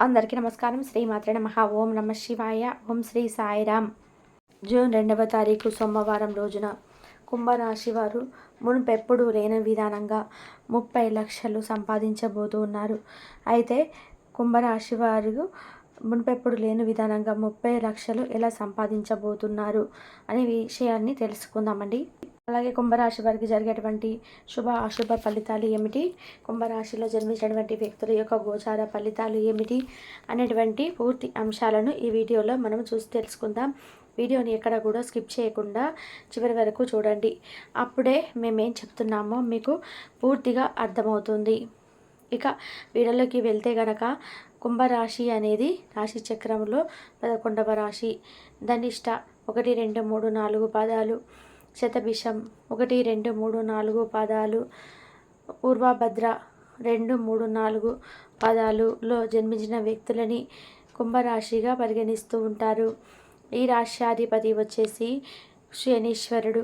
అందరికీ నమస్కారం. శ్రీ మాత్రే నమ. ఓం నమ శివాయ. ఓం శ్రీ సాయిరామ్ జూన్ రెండవ తారీఖు సోమవారం రోజున కుంభరాశి వారు మునుపెప్పుడు లేని విధానంగా ముప్పై లక్షలు సంపాదించబోతూ ఉన్నారు. అయితే కుంభరాశి వారు మునుపెప్పుడు లేని విధానంగా ముప్పై లక్షలు ఎలా సంపాదించబోతున్నారు అనే విషయాన్ని తెలుసుకుందామండి. అలాగే కుంభరాశి వారికి జరిగేటువంటి శుభ అశుభ ఫలితాలు ఏమిటి? కుంభరాశిలో జన్మించినటువంటి వ్యక్తుల యొక్క గోచార ఫలితాలు ఏమిటి? అనేటువంటి పూర్తి అంశాలను ఈ వీడియోలో మనం చూసి తెలుసుకుందాం. వీడియోని ఎక్కడ కూడా స్కిప్ చేయకుండా చివరి వరకు చూడండి. అప్పుడే మేమేం చెప్తున్నామో మీకు పూర్తిగా అర్థమవుతుంది. ఇక వీడియోలోకి వెళ్తే గనక కుంభరాశి అనేది రాశి చక్రంలో పదకొండవ రాశి. ధనిష్ట ఒకటి రెండు మూడు నాలుగు పదాలు. శతభిషం. ఒకటి రెండు మూడు నాలుగు పదాలు. పూర్వభద్ర రెండు మూడు నాలుగు పదాలులో జన్మించిన వ్యక్తులని కుంభరాశిగా పరిగణిస్తూ ఉంటారు. ఈ రాశ్యాధిపతి వచ్చేసి శనీశ్వరుడు.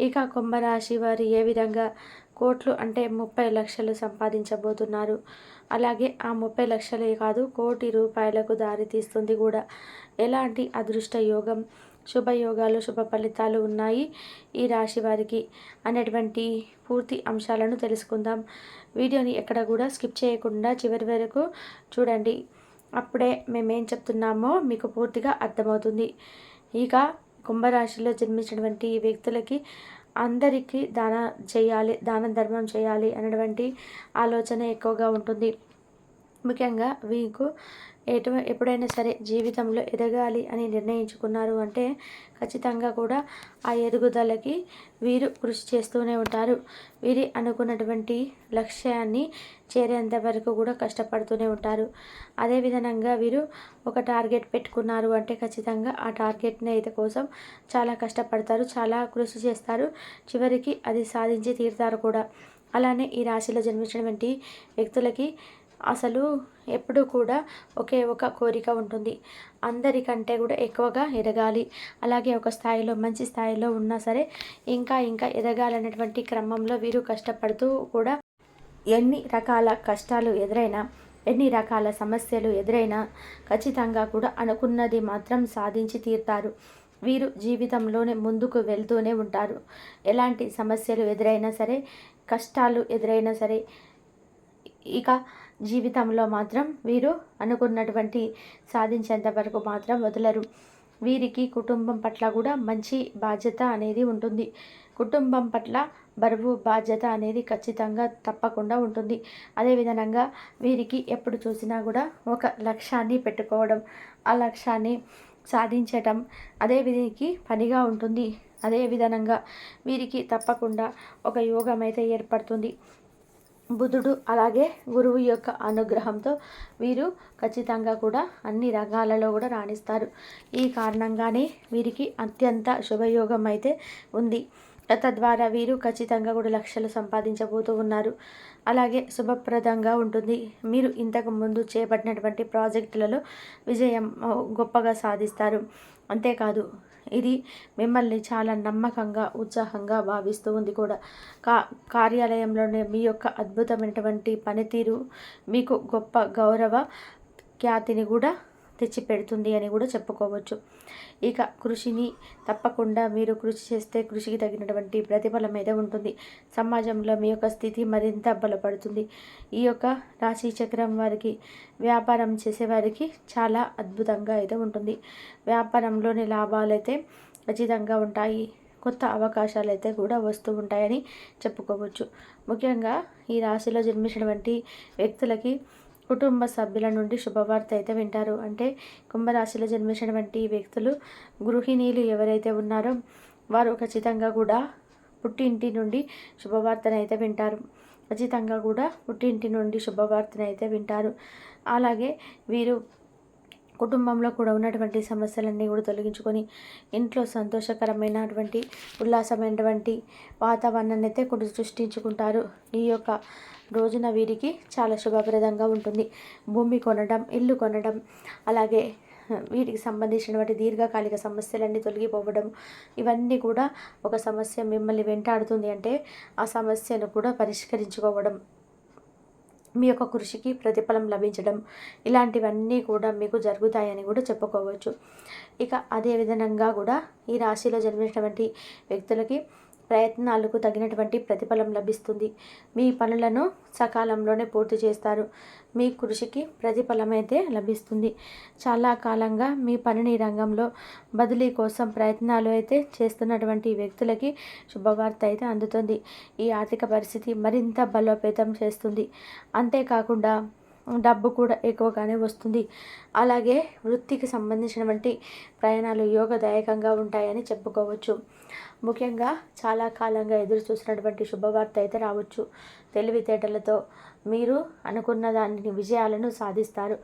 ఇక కుంభరాశి వారు ఏ విధంగా కోట్లు అంటే ముప్పై లక్షలు సంపాదించబోతున్నారు? అలాగే ఆ ముప్పై లక్షలే కాదు కోటి రూపాయలకు దారితీస్తుంది కూడా. ఎలాంటి అదృష్ట యోగం శుభయోగాలు శుభ ఫలితాలు ఉన్నాయి ఈ రాశి వారికి అనేటువంటి పూర్తి అంశాలను తెలుసుకుందాం. వీడియోని ఎక్కడ కూడా స్కిప్ చేయకుండా చివరి వరకు చూడండి. అప్పుడే మేమేం చెప్తున్నామో మీకు పూర్తిగా అర్థమవుతుంది. ఇక కుంభరాశిలో జన్మించినటువంటి వ్యక్తులకి అందరికీ దాన చేయాలి దాన ధర్మం చేయాలి అనేటువంటి ఆలోచన ఎక్కువగా ఉంటుంది. ముఖ్యంగా మీకు ఎటు ఎప్పుడైనా సరే జీవితంలో ఎదగాలి అని నిర్ణయించుకున్నారు అంటే ఖచ్చితంగా కూడా ఆ ఎదుగుదలకి వీరు కృషి చేస్తూనే ఉంటారు. వీరి అనుకున్నటువంటి లక్ష్యాన్ని చేరేంత వరకు కూడా కష్టపడుతూనే ఉంటారు. అదేవిధంగా వీరు ఒక టార్గెట్ పెట్టుకున్నారు అంటే ఖచ్చితంగా ఆ టార్గెట్ని అయితే కోసం చాలా కష్టపడతారు చాలా కృషి చేస్తారు. చివరికి అది సాధించి తీరుతారు కూడా. అలానే ఈ రాశిలో జన్మించినటువంటి వ్యక్తులకి అసలు ఎప్పుడూ కూడా ఒకే ఒక కోరిక ఉంటుంది. అందరికంటే కూడా ఎక్కువగా ఎదగాలి. అలాగే ఒక స్థాయిలో మంచి స్థాయిలో ఉన్నా సరే ఇంకా ఇంకా ఎదగాలనేటువంటి క్రమంలో వీరు కష్టపడుతూ కూడా ఎన్ని రకాల కష్టాలు ఎదురైనా ఎన్ని రకాల సమస్యలు ఎదురైనా ఖచ్చితంగా కూడా అనుకున్నది మాత్రం సాధించి తీరుతారు. వీరు జీవితంలోనే ముందుకు వెళ్తూనే ఉంటారు. ఎలాంటి సమస్యలు ఎదురైనా సరే కష్టాలు ఎదురైనా సరే ఇక జీవితంలో మాత్రం వీరు అనుకున్నటువంటి సాధించేంత వరకు మాత్రం వదలరు. వీరికి కుటుంబం పట్ల కూడా మంచి బాధ్యత అనేది ఉంటుంది. కుటుంబం పట్ల బరువు బాధ్యత అనేది ఖచ్చితంగా తప్పకుండా ఉంటుంది. అదేవిధంగా వీరికి ఎప్పుడు చూసినా కూడా ఒక లక్ష్యాన్ని పెట్టుకోవడం ఆ లక్ష్యాన్ని సాధించటం అదే వీరికి పనిగా ఉంటుంది. అదే విధంగా వీరికి తప్పకుండా ఒక యోగం అయితే ఏర్పడుతుంది. బుధుడు అలాగే గురువు యొక్క అనుగ్రహంతో వీరు ఖచ్చితంగా కూడా అన్ని రంగాలలో కూడా రాణిస్తారు. ఈ కారణంగానే వీరికి అత్యంత శుభయోగం అయితే ఉంది. తద్వారా వీరు ఖచ్చితంగా కూడా లక్షలు సంపాదించబోతూ ఉన్నారు. అలాగే శుభప్రదంగా ఉంటుంది. మీరు ఇంతకు ముందు చేపట్టినటువంటి ప్రాజెక్టులలో విజయం గొప్పగా సాధిస్తారు. అంతేకాదు ఇది మిమ్మల్ని చాలా నమ్మకంగా ఉత్సాహంగా భావిస్తూ ఉంది కూడా. కా కార్యాలయంలోనే మీ యొక్క అద్భుతమైనటువంటి పనితీరు మీకు గొప్ప గౌరవ ఖ్యాతిని కూడా తెచ్చిపెడుతుంది అని కూడా చెప్పుకోవచ్చు. ఇక కృషిని తప్పకుండా మీరు కృషి చేస్తే కృషికి తగినటువంటి ప్రతిఫలం అయితే ఉంటుంది. సమాజంలో మీ యొక్క స్థితి మరింత బలపడుతుంది. ఈ యొక్క రాశి చక్రం వారికి వ్యాపారం చేసేవారికి చాలా అద్భుతంగా అయితే ఉంటుంది. వ్యాపారంలోని లాభాలు అయితే ఖచ్చితంగా ఉంటాయి. కొత్త అవకాశాలు అయితే కూడా వస్తూ ఉంటాయని చెప్పుకోవచ్చు. ముఖ్యంగా ఈ రాశిలో జన్మించినటువంటి వ్యక్తులకి కుటుంబ సభ్యుల నుండి శుభవార్త అయితే వింటారు. అంటే కుంభరాశిలో జన్మించినటువంటి వ్యక్తులు గృహిణీలు ఎవరైతే ఉన్నారో వారు ఖచ్చితంగా కూడా పుట్టింటి నుండి శుభవార్తను అయితే వింటారు. ఖచ్చితంగా కూడా పుట్టింటి నుండి శుభవార్తను అయితే వింటారు. అలాగే వీరు కుటుంబంలో కూడా ఉన్నటువంటి సమస్యలన్నీ కూడా తొలగించుకొని ఇంట్లో సంతోషకరమైనటువంటి ఉల్లాసమైనటువంటి వాతావరణాన్ని అయితే కూడా సృష్టించుకుంటారు. ఈ యొక్క రోజున వీరికి చాలా శుభప్రదంగా ఉంటుంది. భూమి కొనడం ఇల్లు కొనడం అలాగే వీటికి సంబంధించినటువంటి దీర్ఘకాలిక సమస్యలన్నీ తొలగిపోవడం ఇవన్నీ కూడా ఒక సమస్య మిమ్మల్ని వెంటాడుతుంది అంటే ఆ సమస్యను కూడా పరిష్కరించుకోవడం. మీ యొక్క కృషికి ప్రతిఫలం లభించడం ఇలాంటివన్నీ కూడా మీకు జరుగుతాయని కూడా చెప్పుకోవచ్చు. ఇక అదే విధంగా కూడా ఈ రాశిలో జన్మించినటువంటి వ్యక్తులకి ప్రయత్నాలకు తగినటువంటి ప్రతిఫలం లభిస్తుంది. మీ పనులను సకాలంలోనే పూర్తి చేస్తారు. మీ కృషికి ప్రతిఫలం అయితే లభిస్తుంది. చాలా కాలంగా మీ పనిని రంగంలో బదిలీ కోసం ప్రయత్నాలు అయితే చేస్తున్నటువంటి వ్యక్తులకి శుభవార్త అయితే అందుతుంది. ఈ ఆర్థిక పరిస్థితి మరింత బలోపేతం చేస్తుంది. అంతేకాకుండా డబ్బు కూడా ఎక్కువగానే వస్తుంది. అలాగే వృత్తికి సంబంధించినటువంటి ప్రయాణాలు యోగదాయకంగా ఉంటాయని చెప్పుకోవచ్చు. ముఖ్యంగా చాలా కాలంగా ఎదురు చూసినటువంటి శుభవార్త అయితే రావచ్చు. తెలివితేటలతో మీరు అనుకున్న దానిని విజయాలను సాధిస్తారు.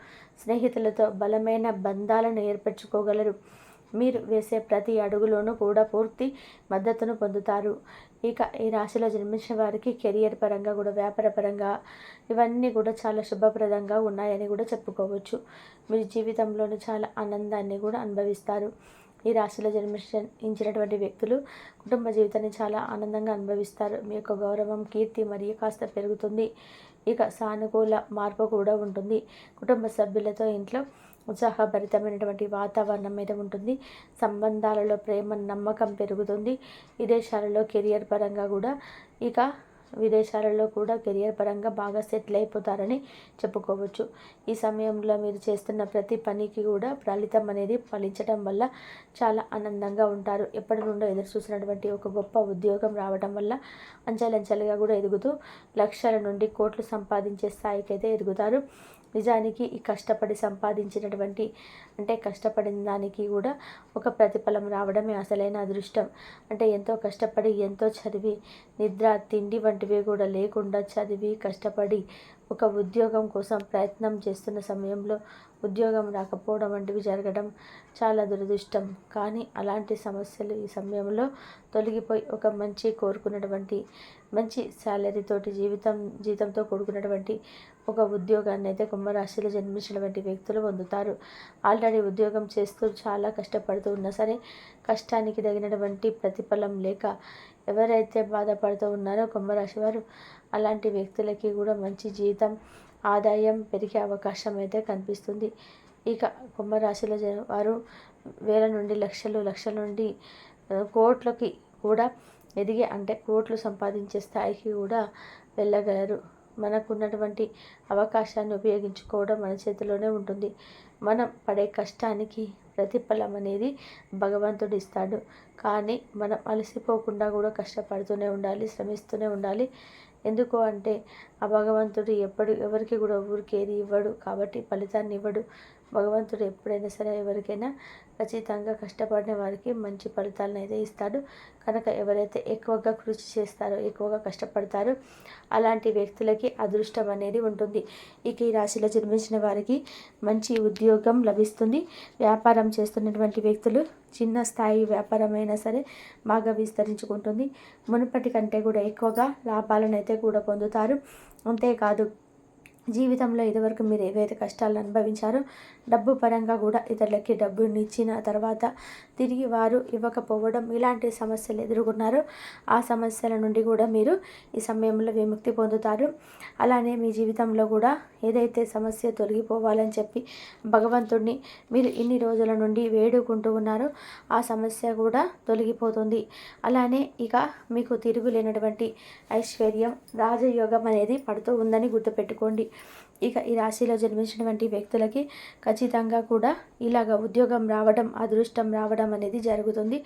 స్నేహితులతో బలమైన బంధాలను ఏర్పరచుకోగలరు. మీరు వేసే ప్రతి అడుగులోనూ కూడా పూర్తి మద్దతును పొందుతారు. ఇక ఈ రాశిలో జన్మించిన వారికి కెరియర్ పరంగా కూడా వ్యాపార పరంగా ఇవన్నీ కూడా చాలా శుభప్రదంగా ఉన్నాయని కూడా చెప్పుకోవచ్చు. మీ జీవితంలోని చాలా ఆనందాన్ని కూడా అనుభవిస్తారు. ఈ రాశిలో జన్మించినటువంటి వ్యక్తులు కుటుంబ జీవితాన్ని చాలా ఆనందంగా అనుభవిస్తారు. మీ యొక్క గౌరవం కీర్తి మరియు కాస్త పెరుగుతుంది. ఇక సానుకూల మార్పు కూడా ఉంటుంది. కుటుంబ సభ్యులతో ఇంట్లో ఉత్సాహభరితమైనటువంటి వాతావరణం మీద ఉంటుంది. సంబంధాలలో ప్రేమ నమ్మకం పెరుగుతుంది. విదేశాలలో కెరియర్ పరంగా కూడా. ఇక విదేశాలలో కూడా కెరియర్ పరంగా బాగా సెటిల్ అయిపోతారని చెప్పుకోవచ్చు. ఈ సమయంలో మీరు చేస్తున్న ప్రతి పనికి కూడా ఫలితం అనేది ఫలించడం వల్ల చాలా ఆనందంగా ఉంటారు. ఎప్పటి నుండో ఎదురు చూసినటువంటి ఒక గొప్ప ఉద్యోగం రావడం వల్ల అంచెలంచెలుగా కూడా ఎదుగుతూ లక్షల నుండి కోట్లు సంపాదించే స్థాయికి అయితే ఎదుగుతారు. నిజానికి ఈ కష్టపడి సంపాదించినటువంటి అంటే కష్టపడిన దానికి కూడా ఒక ప్రతిఫలం రావడమే అసలైన అదృష్టం. అంటే ఎంతో కష్టపడి ఎంతో చదివి నిద్ర తిండి వంటివి కూడా లేకుండా చదివి కష్టపడి ఒక ఉద్యోగం కోసం ప్రయత్నం చేస్తున్న సమయంలో ఉద్యోగం రాకపోవడం వంటివి జరగడం చాలా దురదృష్టం. కానీ అలాంటి సమస్యలు ఈ సమయంలో తొలగిపోయి ఒక మంచి కోరుకున్నటువంటి మంచి శాలరీతోటి జీవితం జీతంతో కూడుకున్నటువంటి ఒక ఉద్యోగాన్ని అయితే కుంభరాశిలో జన్మించినటువంటి వ్యక్తులు పొందుతారు. ఆల్రెడీ ఉద్యోగం చేస్తూ చాలా కష్టపడుతూ ఉన్నా సరే కష్టానికి తగినటువంటి ప్రతిఫలం లేక ఎవరైతే బాధపడుతూ ఉన్నారో కుంభరాశి వారు అలాంటి వ్యక్తులకి కూడా మంచి జీతం ఆదాయం పెరిగే అవకాశం అయితే కనిపిస్తుంది. ఇక కుంభరాశిలో వారు వేల నుండి లక్షలు లక్షల నుండి కోట్లకి కూడా ఎదిగే అంటే కోట్లు సంపాదించే స్థాయికి కూడా వెళ్ళగలరు. మనకున్నటువంటి అవకాశాన్ని ఉపయోగించుకోవడం మన చేతిలోనే ఉంటుంది. మనం పడే కష్టానికి ప్రతిఫలం అనేది భగవంతుడు ఇస్తాడు. కానీ మనం అలసిపోకుండా కూడా కష్టపడుతూనే ఉండాలి శ్రమిస్తూనే ఉండాలి. ఎందుకు అంటే ఆ భగవంతుడు ఎప్పుడు ఎవరికి కూడా ఊరికేది ఇవ్వడు కాబట్టి ఫలితాన్ని ఇవ్వడు. భగవంతుడు ఎప్పుడైనా సరే ఎవరికైనా ఖచ్చితంగా కష్టపడిన వారికి మంచి ఫలితాలను అయితే ఇస్తాడు. కనుక ఎవరైతే ఎక్కువగా కృషి చేస్తారో ఎక్కువగా కష్టపడతారో అలాంటి వ్యక్తులకి అదృష్టం అనేది ఉంటుంది. ఇక ఈ రాశిలో జన్మించిన వారికి మంచి ఉద్యోగం లభిస్తుంది. వ్యాపారం చేస్తున్నటువంటి వ్యక్తులు చిన్న స్థాయి వ్యాపారం అయినా సరే బాగా విస్తరించుకుంటుంది. మునుపటి కంటే కూడా ఎక్కువగా లాభాలను అయితే కూడా పొందుతారు. అంతేకాదు జీవితంలో ఇదివరకు మీరు ఏవైతే కష్టాలను అనుభవించారో డబ్బు పరంగా కూడా ఇతరులకి డబ్బుని ఇచ్చిన తర్వాత తిరిగి వారు ఇవ్వకపోవడం ఇలాంటి సమస్యలు ఎదుర్కొన్నారు. ఆ సమస్యల నుండి కూడా మీరు ఈ సమయంలో విముక్తి పొందుతారు. అలానే మీ జీవితంలో కూడా ఏదైతే సమస్య తొలగిపోవాలని చెప్పి భగవంతుడిని మీరు ఇన్ని రోజుల నుండి వేడుకుంటూ ఉన్నారో ఆ సమస్య కూడా తొలగిపోతుంది. అలానే ఇక మీకు తిరుగులేనటువంటి ఐశ్వర్యం రాజయోగం అనేది పడుతూ ఉందని గుర్తుపెట్టుకోండి. ఇక ఈ రాశిలో జన్మించినటువంటి వ్యక్తులకి ఖచ్చితంగా కూడా ఇలాగ ఉద్యోగం రావడం అదృష్టం రావడం అనేది జరుగుతుంది.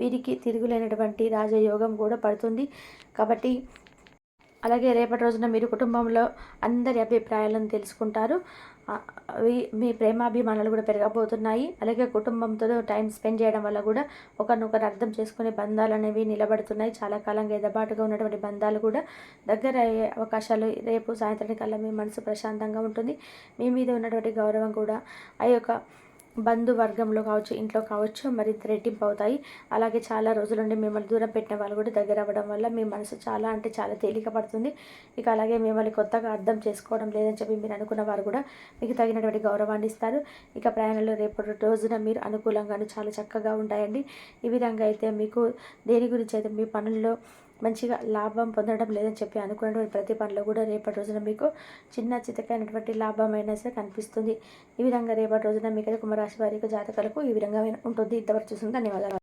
వీరికి తిరుగులేనటువంటి రాజయోగం కూడా పడుతుంది. కాబట్టి అలాగే రేపటి రోజున మీరు కుటుంబంలో అందరి అభిప్రాయాలను తెలుసుకుంటారు. మీ ప్రేమాభిమానాలు కూడా పెరగబోతున్నాయి. అలాగే కుటుంబంతో టైం స్పెండ్ చేయడం వల్ల కూడా ఒకరినొకరు అర్థం చేసుకునే బంధాలు అనేవి నిలబడుతున్నాయి. చాలా కాలంగా ఎదబాటుగా ఉన్నటువంటి బంధాలు కూడా దగ్గర అయ్యే అవకాశాలు రేపు సాయంత్రం కల్లా మీ మనసు ప్రశాంతంగా ఉంటుంది. మీ మీద ఉన్నటువంటి గౌరవం కూడా ఆ యొక్క బంధువర్గంలో కావచ్చు ఇంట్లో కావచ్చు మరింత రెట్టింపు అవుతాయి అలాగే చాలా రోజుల నుండి మిమ్మల్ని దూరం పెట్టిన వాళ్ళు కూడా దగ్గర అవ్వడం వల్ల మీ మనసు చాలా అంటే చాలా తేలిక పడుతుంది. ఇక అలాగే మిమ్మల్ని కొత్తగా అర్థం చేసుకోవడం లేదని చెప్పి మీరు అనుకున్న వారు కూడా మీకు తగినటువంటి గౌరవాన్ని ఇస్తారు. ఇక ప్రయాణంలో రేపటి రోజున మీరు అనుకూలంగాను చాలా చక్కగా ఉంటాయండి. ఈ విధంగా అయితే మీకు దేని గురించి అయితే మీ పనుల్లో మంచిగా లాభం పొందడం లేదని చెప్పి అనుకున్నటువంటి ప్రతి పనిలో కూడా రేపటి రోజున మీకు చిన్న చితకైనటువంటి లాభం అయినా సరే కనిపిస్తుంది. ఈ విధంగా రేపటి రోజున మీకు కుంభరాశి వారికి జాతకాలకు ఈ విధంగా ఉంటుంది. ఇంతవరకు చూసిన ధన్యవాదాలు.